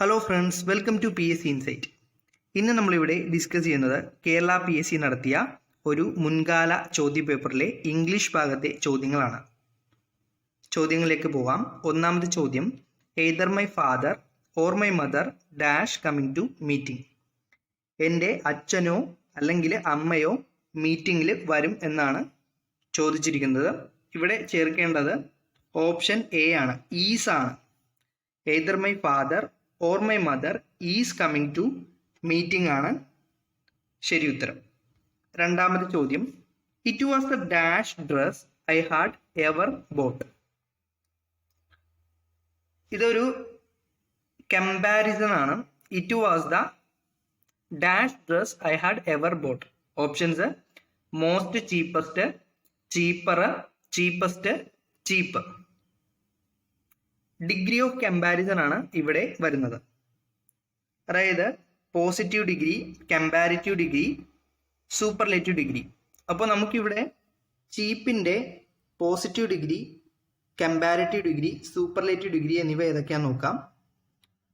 Hello friends welcome to P S C insight ഇന്ന് നമ്മളിവിടെ discuss ചെയ്യുന്നത് കേരള പി എസ് സി നടത്തിയ ഒരു മുൻകാല ചോദ്യപേപ്പറിലെ ഇംഗ്ലീഷ് ഭാഗത്തെ ചോദ്യങ്ങളാണ്. ചോദ്യങ്ങളിലേക്ക് പോവാം. ഒന്നാമത്തെ ചോദ്യം either my father or my mother dash coming to meeting എന്റെ അച്ഛനോ അല്ലെങ്കിൽ അമ്മയോ മീറ്റിംഗിൽ വരും എന്നാണ് ചോദിച്ചിരിക്കുന്നത്. ഇവിടെ ചേർക്കേണ്ടത് ഓപ്ഷൻ എ ആണ് ഈസ് ആണ്. Either my father or my mother is coming to meeting ആണ് ശരി ഉത്തരം. രണ്ടാമത്തെ ചോദ്യം. It was the dash dress I had ever bought ഇതൊരു കമ്പാരിസൺ ആണ്. It was the dash dress I had ever bought options most cheapest cheaper cheapest cheap degree of comparison ആണ് ഇവിടെ വരുന്നത്. അതായത് positive degree comparative degree superlative degree അപ്പോൾ നമുക്കിവിടെ ചീപ്പിന്റെ positive degree comparative degree superlative degree എന്നിവ ഏതൊക്കെയാണെന്ന് നോക്കാം.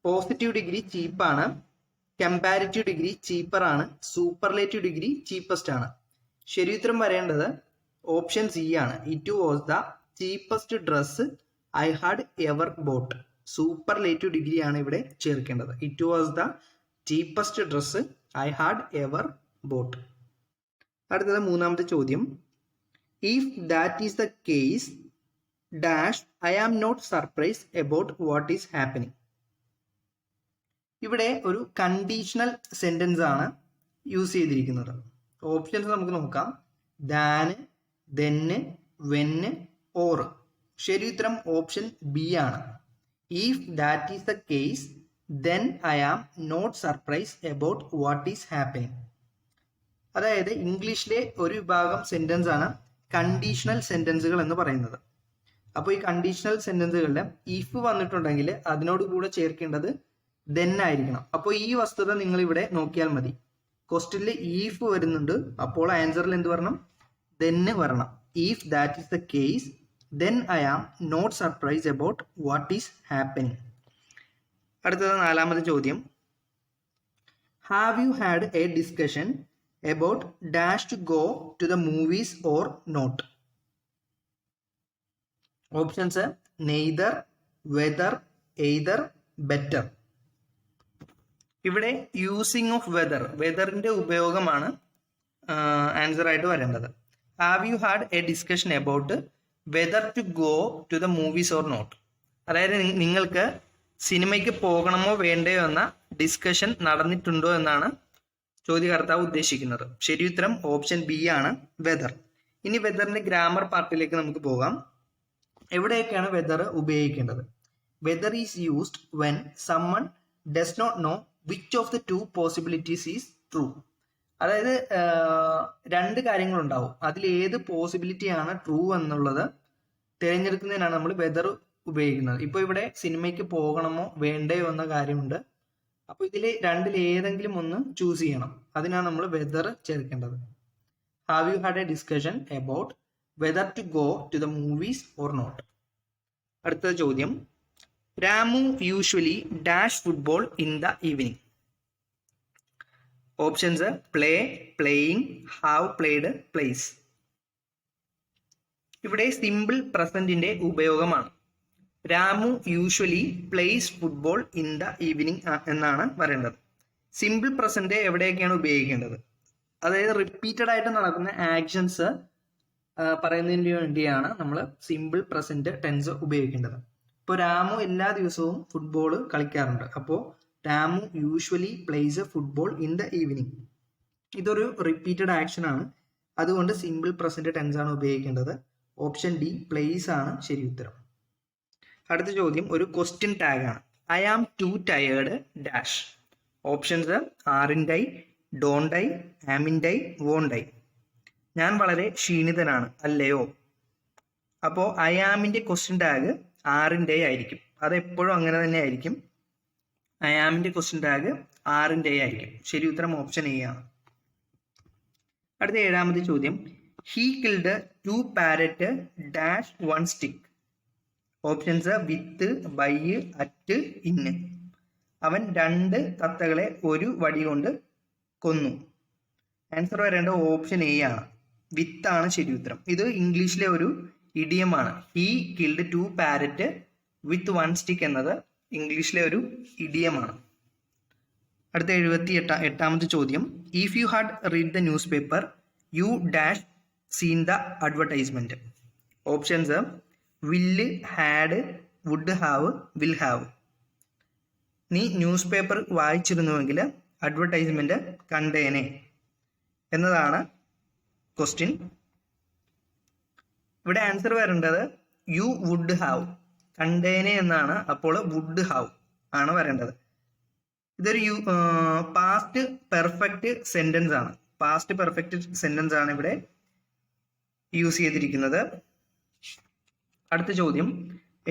പോസിറ്റീവ് ഡിഗ്രി ചീപ്പാണ് കമ്പാരിറ്റീവ് ഡിഗ്രി ചീപ്പറാണ് സൂപ്പർലേറ്റീവ് ഡിഗ്രി ചീപ്പസ്റ്റ് ആണ്. ശരിയുത്തരം വരേണ്ടത് ഓപ്ഷൻ സി ആണ്. It was the cheapest dress I had ever bought superlative degree ആണ് ഇവിടെ ചേർക്കേണ്ടത്. It was the cheapest dress I had ever bought അടുത്തത് മൂന്നാമത്തെ ചോദ്യം. If that is the case dash I am not surprise about what is happening ഇവിടെ ഒരു conditional sentence ആണ് use ചെയ്തിരിക്കുന്നത്. ഓപ്ഷൻസ് നമുക്ക് നോക്കാം. ദാന് ദെന്ന് വെന്ന് ഓർ ശരി ഉത്തരം ഓപ്ഷൻ ബി ആണ്. If that is the case then I am not surprise about what is happening അതായത് ഇംഗ്ലീഷിലെ ഒരു വിഭാഗം സെന്റൻസ് ആണ് കണ്ടീഷണൽ സെന്റൻസുകൾ എന്ന് പറയുന്നത്. അപ്പോൾ ഈ കണ്ടീഷണൽ സെന്റൻസുകളിൽ ഇഫ് വന്നിട്ടുണ്ടെങ്കിൽ അതിനോട് കൂടെ ചേർക്കേണ്ടത് ദെൻ ആയിരിക്കണം. അപ്പോൾ ഈ വസ്തുത നിങ്ങൾ ഇവിടെ നോക്കിയാൽ മതി. ക്വസ്റ്റ്യനിൽ ഇഫ് വരുന്നുണ്ട്. അപ്പോൾ ആൻസറിൽ എന്ത് വരണം? ദെന്ന് വരണം. If that is the case then I am not surprise about what is happening അടുത്തത് നാലാമത് ചോദ്യം. Have you had a discussion about dash to go to the movies or not options neither whether either better ഇവിടെ using of whether വെദറിന്റെ ഉപയോഗമാണ് answer ആയിട്ട് വരേണ്ടത്. Have you had a discussion about whether to go to the movies or not അതായത് നിങ്ങൾക്ക് സിനിമയ്ക്ക് പോകണമോ വേണ്ടയോ എന്ന ഡിസ്കഷൻ നടന്നിട്ടുണ്ടോ എന്നാണ് ചോദ്യകർത്താവ് ഉദ്ദേശിക്കുന്നത്. ശരി ഉത്തരം ഓപ്ഷൻ ബി ആണ് വെദർ ഇനി വെദറിന്റെ ഗ്രാമർ പാർട്ടിലേക്ക് നമുക്ക് പോകാം. എവിടെയൊക്കെയാണ് വെദർ ഉപയോഗിക്കേണ്ടത്? Whether is used when someone does not know which of the two possibilities is true അതായത് രണ്ട് കാര്യങ്ങളുണ്ടാവും. അതിൽ ഏത് പോസിബിലിറ്റി ആണ് ട്രൂ എന്നുള്ളത് തിരഞ്ഞെടുക്കുന്നതിനാണ് നമ്മൾ വെതർ ഉപയോഗിക്കുന്നത്. ഇപ്പോൾ ഇവിടെ സിനിമയ്ക്ക് പോകണമോ വേണ്ടയോ എന്ന കാര്യമുണ്ട്. അപ്പോൾ ഇതിൽ രണ്ടിൽ ഏതെങ്കിലും ഒന്ന് ചൂസ് ചെയ്യണം. അതിനാണ് നമ്മൾ വെതർ ചേർക്കേണ്ടത്. Have you had a discussion about whether to go to the movies or not അടുത്ത ചോദ്യം. Ramu usually dash football in the evening options play playing have played plays ഇവിടെ സിമ്പിൾ പ്രസന്റിന്റെ ഉപയോഗമാണ്. Ramu usually plays football in the evening എന്നാണ് പറയേണ്ടത്. Simple present എവിടെയൊക്കെയാണ് ഉപയോഗിക്കേണ്ടത്? അതായത് റിപ്പീറ്റഡ് ആയിട്ട് നടക്കുന്ന ആക്ഷൻസ് പറയുന്നതിന് വേണ്ടിയാണ് നമ്മൾ സിമ്പിൾ പ്രസന്റ് ടെൻസ് ഉപയോഗിക്കേണ്ടത്. ഇപ്പോൾ രാമു എല്ലാ ദിവസവും ഫുട്ബോൾ കളിക്കാറുണ്ട്. അപ്പോൾ Ramu usually plays a football in the evening ഇതൊരു റിപ്പീറ്റഡ് ആക്ഷൻ ആണ്. അതുകൊണ്ട് സിമ്പിൾ പ്രസന്റ് ടെൻസ് ആണ് ഉപയോഗിക്കേണ്ടത്. ഓപ്ഷൻ ഡി പ്ലേസ് ആണ് ശരി ഉത്തരം. അടുത്ത ചോദ്യം ഒരു ക്വസ്റ്റ്യൻ ടാഗ് ആണ്. I am too tired dash options aren't I don't I amn't I won't I ഞാൻ വളരെ ക്ഷീണിതനാണ് അല്ലയോ? അപ്പോൾ അയാമിന്റെ ക്വസ്റ്റ്യൻ ടാഗ് ആറിന്റെ ആയിരിക്കും. അത് എപ്പോഴും അങ്ങനെ തന്നെ ആയിരിക്കും. അയാമിന്റെ ക്വസ്റ്റ്യൻ ടാഗ് ആറിന്റെ ആറിന്റെ ആയിരിക്കും. ശരി ഉത്തരം ഓപ്ഷൻ എ ആണ്. അടുത്ത ഏഴാമത്തെ ചോദ്യം. He killed two parrot dash one stick options with by at in അവൻ രണ്ട് തത്തകളെ ഒരു വടി കൊണ്ട് കൊന്നു. ആൻസർ വരേണ്ട ഓപ്ഷൻ എ ആണ്. വിത്താണ് ശരി ഉത്തരം. ഇത് ഇംഗ്ലീഷിലെ ഒരു ഇഡിയമാണ് he killed two parrot with one stick എന്നത് ഇംഗ്ലീഷിലെ ഒരു ഇഡിയമാണ് അടുത്ത എഴുപത്തി എട്ടാ എട്ടാമത്തെ ചോദ്യം. If you had read the newspaper you dash seen the advertisement options will had would have will have നീ ന്യൂസ് പേപ്പർ വായിച്ചിരുന്നുവെങ്കിൽ അഡ്വർടൈസ്മെന്റ് കണ്ടേനെ എന്നതാണ് ക്വസ്റ്റ്യൻ ഇവിടെ ആൻസർ വരേണ്ടത് യു വുഡ് ഹാവ് കണ്ടേനെ എന്നാണ് അപ്പോൾ വുഡ് ഹാവ് ആണ് വരേണ്ടത്. ഇതൊരു യു പാസ്റ്റ് പെർഫെക്റ്റ് സെന്റൻസ് ആണ്. പാസ്റ്റ് പെർഫെക്റ്റ് സെന്റൻസ് ആണ് ഇവിടെ യൂസ് ചെയ്തിരിക്കുന്നത്. അടുത്ത ചോദ്യം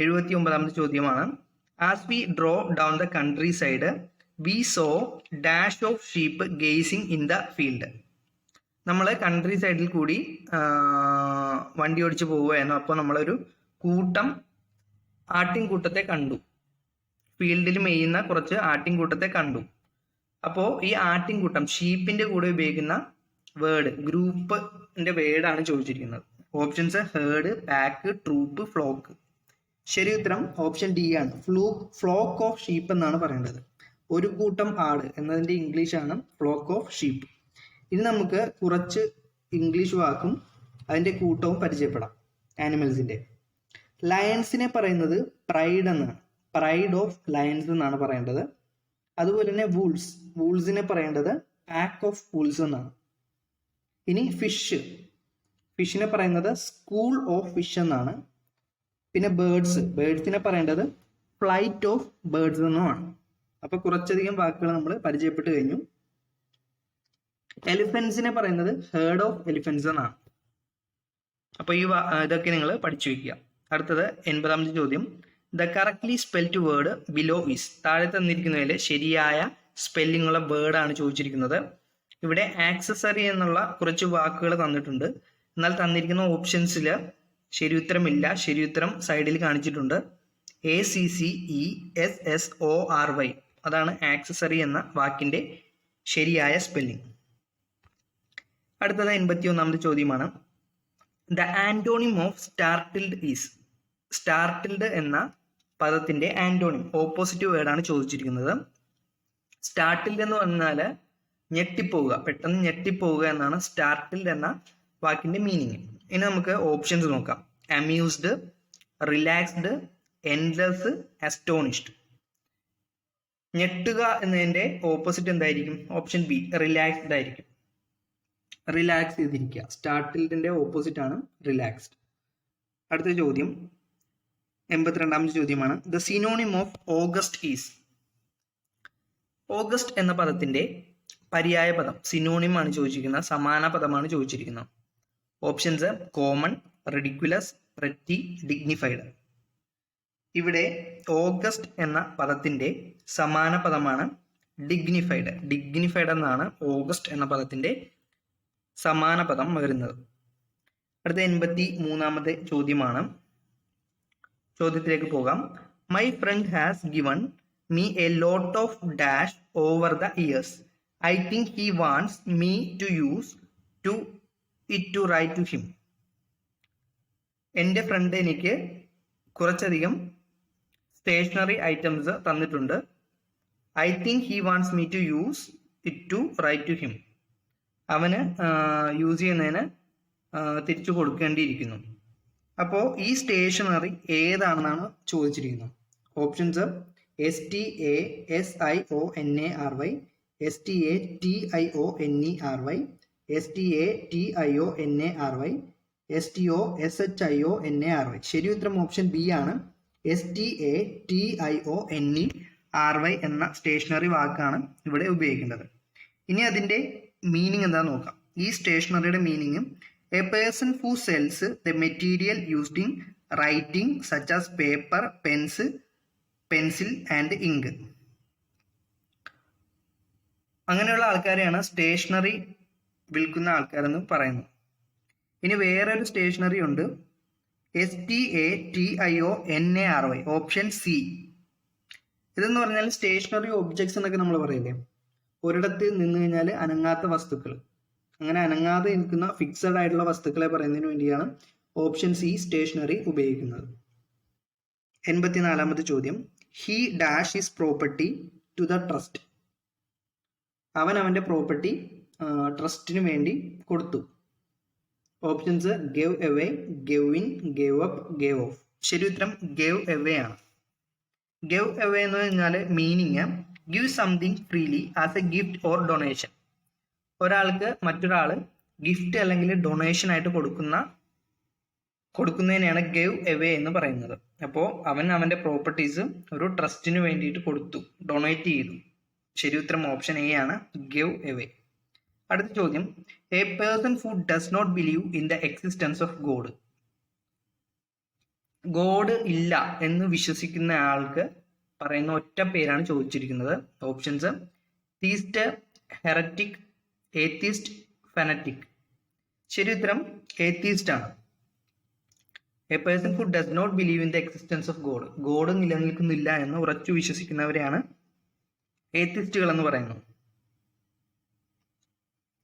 എഴുപത്തി ഒമ്പതാമത്തെ ചോദ്യമാണ്. As we drove down the countryside we saw dash of sheep grazing in the field നമ്മൾ കൺട്രി സൈഡിൽ കൂടി വണ്ടി ഓടിച്ച് പോവുകയായിരുന്നു. അപ്പോൾ നമ്മളൊരു കൂട്ടം ആട്ടിൻകൂട്ടത്തെ കണ്ടു. ഫീൽഡിൽ മെയ്യുന്ന കുറച്ച് ആട്ടിൻകൂട്ടത്തെ കണ്ടു. അപ്പോൾ ഈ ആട്ടിൻകൂട്ടം ഷീപ്പിന്റെ കൂടെ ഉപയോഗിക്കുന്ന വേർഡ് ഗ്രൂപ്പിന്റെ വേർഡാണ് ചോദിച്ചിരിക്കുന്നത്. Options herd pack troop flock ശരി ഉത്തരം ഓപ്ഷൻ ഡി ആണ്. ഫ്ലൂ ഫ്ലോക്ക് ഓഫ് ഷീപ്പ് എന്നാണ് പറയേണ്ടത് ഒരു കൂട്ടം ആട് എന്നതിന്റെ ഇംഗ്ലീഷ് ആണ് ഫ്ലോക്ക് ഓഫ് ഷീപ്പ് ഇനി നമുക്ക് കുറച്ച് ഇംഗ്ലീഷ് വാക്കും അതിന്റെ കൂട്ടവും പരിചയപ്പെടാം. ആനിമൽസിന്റെ ലയൺസിനെ പറയുന്നത് പ്രൈഡ് എന്നാണ്. പ്രൈഡ് ഓഫ് ലയൺസ് എന്നാണ് പറയേണ്ടത്. അതുപോലെ തന്നെ വൂൾസ് വൂൾസിനെ പറയേണ്ടത് പാക്ക് ഓഫ് വൂൾസ് എന്നാണ്. ഇനി ഫിഷ് ഫിഷിനെ പറയുന്നത് സ്കൂൾ ഓഫ് ഫിഷ് എന്നാണ്. പിന്നെ ബേർഡ്സ് ബേർഡ്സിനെ പറയേണ്ടത് ഫ്ലൈറ്റ് ഓഫ് ബേർഡ്സ് എന്നുമാണ്. അപ്പൊ കുറച്ചധികം വാക്കുകൾ നമ്മൾ പരിചയപ്പെട്ട് കഴിഞ്ഞു. എലിഫൻസിനെ പറയുന്നത് ഹേർഡ് ഓഫ് എലിഫൻസ് എന്നാണ്. അപ്പൊ ഈ ഇതൊക്കെ നിങ്ങൾ പഠിച്ചു വെക്കുക. അടുത്തത് എൺപതാമത്തെ ചോദ്യം. The correctly spelt word below is താഴെ തന്നിരിക്കുന്നതിൽ ശരിയായ സ്പെല്ലിംഗ് ഉള്ള വേർഡ് ആണ് ചോദിച്ചിരിക്കുന്നത്. ഇവിടെ ആക്സസറി എന്നുള്ള കുറച്ച് വാക്കുകൾ തന്നിട്ടുണ്ട്. എന്നാൽ തന്നിരിക്കുന്ന ഓപ്ഷൻസിൽ ശരി ഉത്തരമില്ല ശരി ഉത്തരം സൈഡിൽ കാണിച്ചിട്ടുണ്ട്. A C C E S S O R Y അതാണ് ആക്സസറി എന്ന വാക്കിന്റെ ശരിയായ സ്പെല്ലിംഗ് അടുത്തത് എൺപത്തി ഒന്നാമത്തെ ചോദ്യമാണ്. The antonym of startled is startled എന്ന പദത്തിന്റെ ആന്റോണിം ഓപ്പോസിറ്റ് വേർഡാണ് ചോദിച്ചിരിക്കുന്നത്. സ്റ്റാർട്ടിൽഡ് എന്ന് പറഞ്ഞാൽ ഞെട്ടിപ്പോവുക പെട്ടെന്ന് ഞെട്ടിപ്പോവുക എന്നാണ് സ്റ്റാർട്ടിൽഡ് എന്ന വാക്കിന്റെ മീനിങ് ഇനി നമുക്ക് ഓപ്ഷൻസ് നോക്കാം. അമ്യൂസ്ഡ് റിലാക്സ്ഡ് എൻലെസ് അസ്റ്റോണിഷ്ഡ് ഞെട്ടുക എന്നതിന്റെ ഓപ്പോസിറ്റ് എന്തായിരിക്കും? ഓപ്ഷൻ ബി റിലാക്സ്ഡ് ആയിരിക്കും. റിലാക്സ് ചെയ്തിരിക്കുക. സ്റ്റാർട്ടിൽഡിന്റെ ഓപ്പോസിറ്റ് ആണ് റിലാക്സ്ഡ് അടുത്ത ചോദ്യം. എൺപത്തിരണ്ടാമത്തെ ചോദ്യമാണ്. The synonym of august is august എന്ന പദത്തിന്റെ പര്യായ പദം സിനോണിം ആണ് ചോദിച്ചിരിക്കുന്നത് സമാന പദമാണ് ചോദിച്ചിരിക്കുന്നത്. Options common ridiculous petty dignified ഇവിടെ ഓഗസ്റ്റ് എന്ന പദത്തിന്റെ സമാന പദമാണ് ഡിഗ്നിഫൈഡ് ഡിഗ്നിഫൈഡ് എന്നാണ് ഓഗസ്റ്റ് എന്ന പദത്തിന്റെ സമാന പദം വരുന്നത്. അടുത്ത എൺപത്തി മൂന്നാമത്തെ ചോദ്യമാണ്. ചോദ്യത്തിലേക്ക് പോകാം. My friend has given me a lot of dash over the years I think he wants me to use to it to write to him എന്റെ ഫ്രണ്ട് എനിക്ക് കുറച്ചധികം സ്റ്റേഷനറി ഐറ്റംസ് തന്നിട്ടുണ്ട്. I think he wants me to use it to write to him അവന് use ചെയ്യുന്നതിന് തിരിച്ചു കൊടുക്കേണ്ടിയിരിക്കുന്നു. അപ്പോൾ ഈ സ്റ്റേഷനറി ഏതാണെന്നാണ് ചോദിച്ചിരിക്കുന്നത്? Options S T A S I O N A R Y S T A T I O N E R Y S T A T I O N A R Y S T O S H I O N A R Y ശരി ഉത്തരം option B ആണ്. S T A T I O N E R Y എന്ന stationery വാക്കാണ് ഇവിടെ ഉപയോഗിക്കേണ്ടത്. ഇനി അതിന്റെ meaning എന്താ നോക്കാം. ഈ സ്റ്റേഷനറിയുടെ meaning a person who sells the material used in writing such as paper pens pencil and ink അങ്ങനെയുള്ള ആൾക്കാരെയാണ് സ്റ്റേഷനറി വിൽക്കുന്ന ആൾക്കാരെന്ന് പറയുന്നത് ഇനി വേറൊരു സ്റ്റേഷനറി ഉണ്ട്. S T A T I O N A R Y option C ഇതെന്ന് പറഞ്ഞാൽ stationery objects എന്നൊക്കെ നമ്മൾ പറയില്ലേ? ഒരിടത്ത് നിന്ന് കഴിഞ്ഞാൽ അനങ്ങാത്ത വസ്തുക്കൾ. അങ്ങനെ അനങ്ങാതെ നിൽക്കുന്ന ഫിക്സഡ് ആയിട്ടുള്ള വസ്തുക്കളെ പറയുന്നതിന് വേണ്ടിയാണ് ഓപ്ഷൻ സി സ്റ്റേഷനറി ഉപയോഗിക്കുന്നത്. എൺപത്തിനാലാമത്തെ ചോദ്യം. He dash is property to the trust അവൻ അവന്റെ പ്രോപ്പർട്ടി ട്രസ്റ്റിന് വേണ്ടി കൊടുത്തു. Options gave away gave in gave up gave off ശരി ഉത്തരം ഗേവ് എവേ ആണ്. ഗവ് എവേ എന്ന് പറഞ്ഞാൽ meaning give something freely as a gift or donation ഒരാൾക്ക് മറ്റൊരാൾ ഗിഫ്റ്റ് അല്ലെങ്കിൽ ഡൊണേഷൻ ആയിട്ട് കൊടുക്കുന്ന കൊടുക്കുന്നതിനെയാണ് ഗവ് എവേ എന്ന് പറയുന്നത്. അപ്പോൾ അവൻ അവന്റെ പ്രോപ്പർട്ടീസ് ഒരു ട്രസ്റ്റിന് വേണ്ടിയിട്ട് കൊടുത്തു ഡൊണേറ്റ് ചെയ്തു. ശരി ഉത്തരം ഓപ്ഷൻ എ ആണ് ഗവ് എവേ അടുത്ത ചോദ്യം a person who does not believe in the existence of God God ഇല്ല എന്ന് വിശ്വസിക്കുന്ന ആൾക്ക് പറയുന്ന ഒറ്റ പേരാണ് ചോദിച്ചിരിക്കുന്നത്. Options theist heretic atheist fanatic ശരി ഉത്തരം ഏത്തിസ്റ്റ് ആണ്. A person who does not believe in the existence of God God നിലനിൽക്കുന്നില്ല എന്ന് ഉറച്ചു വിശ്വസിക്കുന്നവരെയാണ് ഏത്തിസ്റ്റുകൾ എന്ന് പറയുന്നത്.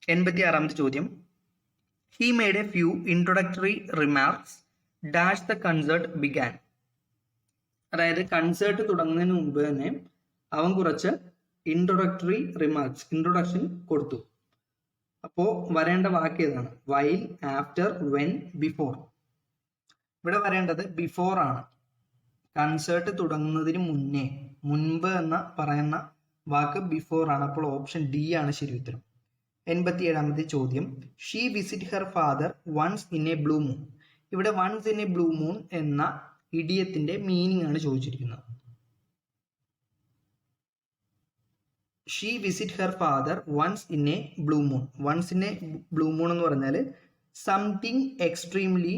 എൺപത്തി ആറാമത്തെ ചോദ്യം. He made a few introductory remarks dash the concert began അതായത് കൺസേർട്ട് തുടങ്ങുന്നതിന് മുമ്പ് തന്നെ അവൻ കുറച്ച് ഇൻട്രൊഡക്ടറി റിമാർക്സ് ഇൻട്രൊഡക്ഷൻ കൊടുത്തു. അപ്പോൾ വരേണ്ട വാക്ക് ഏതാണ്? വൈൽ ആഫ്റ്റർ വെൻ ബിഫോർ ഇവിടെ വരേണ്ടത് ബിഫോർ ആണ്. കൺസേർട്ട് തുടങ്ങുന്നതിന് മുന്നേ മുൻപ് എന്ന പറയുന്ന വാക്ക് ബിഫോർ ആണ്. അപ്പോൾ ഓപ്ഷൻ ഡി ആണ് ശരി ഉത്തരം. എൺപത്തി ഏഴാമത്തെ ചോദ്യം. She visit her father once in a blue moon ഇവിടെ once in a blue moon എന്ന ഇഡിയത്തിന്റെ മീനിങ് ആണ് ചോദിച്ചിരിക്കുന്നത്. She visit her father once in a blue moon once in a blue moon എന്ന് പറഞ്ഞാൽ something extremely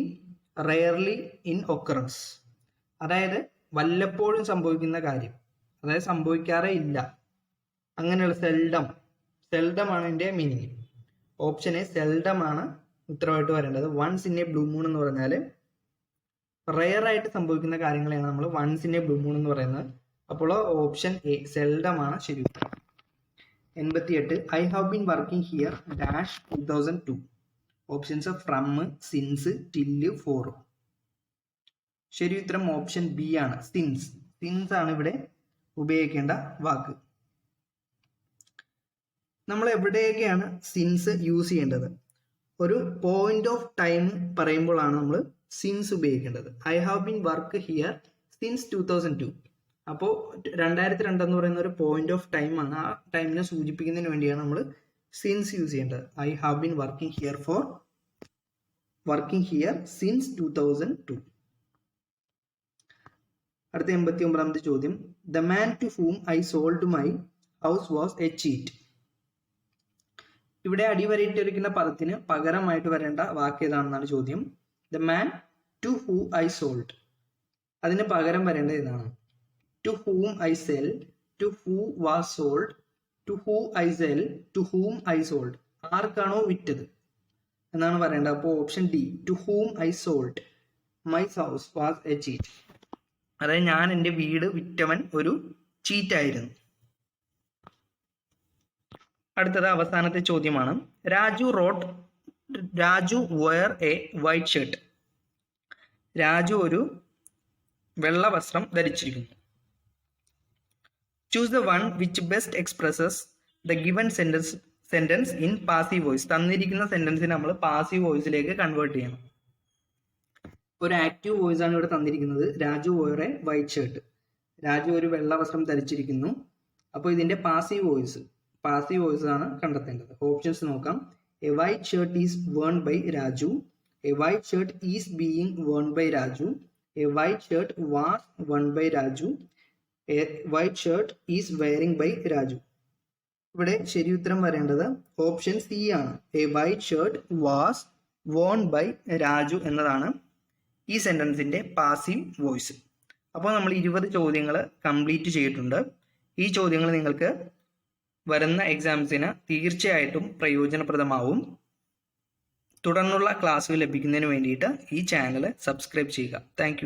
rarely in occurrence അതായത് വല്ലപ്പോഴും സംഭവിക്കുന്ന കാര്യം. അതായത് സംഭവിക്കാറേ ഇല്ല. അങ്ങനെയുള്ള സെൽഡം സെൽഡം ആണ് എന്റെ മീനിങ് ഓപ്ഷൻ എ സെൽഡം ആണ് ഉത്തരവായിട്ട് വരേണ്ടത്. Once in a blue moon എന്ന് പറഞ്ഞാൽ റെയർ ആയിട്ട് സംഭവിക്കുന്ന കാര്യങ്ങളെയാണ് നമ്മൾ once in a blue moon എന്ന് പറയുന്നത്. അപ്പോൾ ഓപ്ഷൻ എ സെൽഡമാണ് ശരി എൺപത്തിയെട്ട് I have been working here dash two thousand two options from since till for ശരി ഉത്തരം ഓപ്ഷൻ ബി ആണ്. സിൻസ് സിൻസ് ആണ് ഇവിടെ ഉപയോഗിക്കേണ്ട വാക്ക്. നമ്മൾ എവിടെയൊക്കെയാണ് സിൻസ് യൂസ് ചെയ്യേണ്ടത്? ഒരു പോയിന്റ് ഓഫ് ടൈം പറയുമ്പോഴാണ് നമ്മൾ സിൻസ് ഉപയോഗിക്കേണ്ടത്. I have been work here since two thousand two അപ്പോൾ രണ്ടായിരത്തി രണ്ടെന്ന് പറയുന്ന ഒരു പോയിന്റ് ഓഫ് ടൈം ആണ്. ആ ടൈമിനെ സൂചിപ്പിക്കുന്നതിന് വേണ്ടിയാണ് നമ്മൾ സിൻസ് യൂസ് ചെയ്യേണ്ടത്. I have been working here for working here since two thousand two അടുത്ത എൺപത്തി ഒമ്പതാമത്തെ ചോദ്യം. The man to whom I sold my house was a cheat ഇവിടെ അടിവരയിട്ടിരിക്കുന്ന പദത്തിന് പകരമായിട്ട് വരേണ്ട വാക്ക് ഏതാണെന്നാണ് ചോദ്യം. The man to who I sold അതിന് പകരം വരേണ്ടത് ഏതാണ്? To whom I sell, to who was sold, to who I sell, to whom I sold. ആർക്കാണോ വിറ്റത്? എന്നാണ് പറയേണ്ടത്. അപ്പോൾ option D to whom I sold my house was a cheat അതായത് ഞാൻ എന്റെ വീട് വിറ്റവൻ ഒരു ചീറ്റ് ആയിരുന്നു അടുത്തത് അവസാനത്തെ ചോദ്യമാണ്. Raju wrote Raju wear a white shirt Raju ഒരു വെള്ള വസ്ത്രം ധരിച്ചിരിക്കുന്നു. Choose the one which best expresses the given sentence sentence in passive voice തന്നിരിക്കുന്ന സെന്റൻസിനെ നമ്മൾ പാസീവ് വോയിസിലേക്ക് കൺവേർട്ട് ചെയ്യണം. ഒരു ആക്റ്റീവ് വോയിസ് ആണ് ഇവിടെ തന്നിരിക്കുന്നത്. രാജു വേറെ വൈറ്റ് ഷർട്ട് രാജു ഒരു വെള്ള വസ്ത്രം ധരിച്ചിരിക്കുന്നു. അപ്പോൾ ഇതിന്റെ പാസീവ് വോയിസ് പാസീവ് വോയിസ് ആണ് കണ്ടെത്തേണ്ടത്. ഓപ്ഷൻസ് നോക്കാം. A white shirt is worn by Raju. A white shirt is being worn by Raju. A white shirt was worn by Raju. White shirt is wearing by Raju ഇവിടെ ശരി ഉത്തരം വരേണ്ടത് option C ആണ്. A white shirt was worn by Raju എന്നതാണ് ഈ സെന്റൻസിന്റെ passive voice അപ്പോൾ നമ്മൾ ഇരുപത് ചോദ്യങ്ങൾ കംപ്ലീറ്റ് ചെയ്തിട്ടുണ്ട്. ഈ ചോദ്യങ്ങൾ നിങ്ങൾക്ക് വരുന്ന എക്സാംസിന് തീർച്ചയായിട്ടും പ്രയോജനപ്രദമാവും. തുടർന്നുള്ള ക്ലാസ്സുകൾ ലഭിക്കുന്നതിന് വേണ്ടിയിട്ട് ഈ ചാനൽ സബ്സ്ക്രൈബ് ചെയ്യുക. താങ്ക്